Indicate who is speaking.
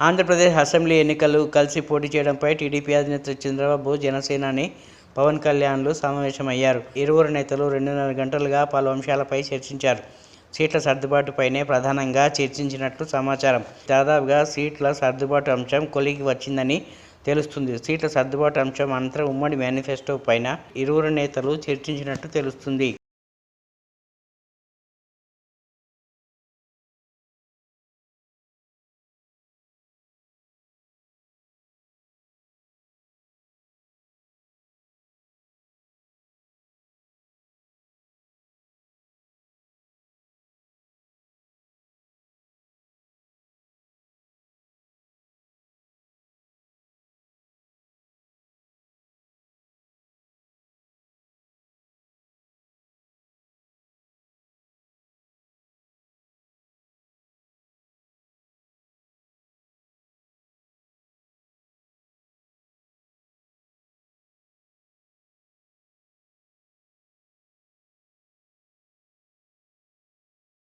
Speaker 1: Andhra Pradesh assembly ఎన్నికలు కలిసి పోటీ చేయడంపై టీడీపీ అధినేత చంద్రబాబు జనసేనాని పవన్ కళ్యాణ్లు సమావేశమయ్యారు. ఇరువురు నేతలు రెండున్నర గంటలుగా పలు అంశాలపై చర్చించారు. సీట్ల సర్దుబాటుపైనే ప్రధానంగా చర్చించినట్లు సమాచారం. దాదాపుగా సీట్ల సర్దుబాటు అంశం కొలికి వచ్చిందని తెలుస్తుంది. సీట్ల సర్దుబాటు అంశం అనంతరం ఉమ్మడి మేనిఫెస్టో పైన ఇరువురు నేతలు చర్చించినట్టు తెలుస్తుంది.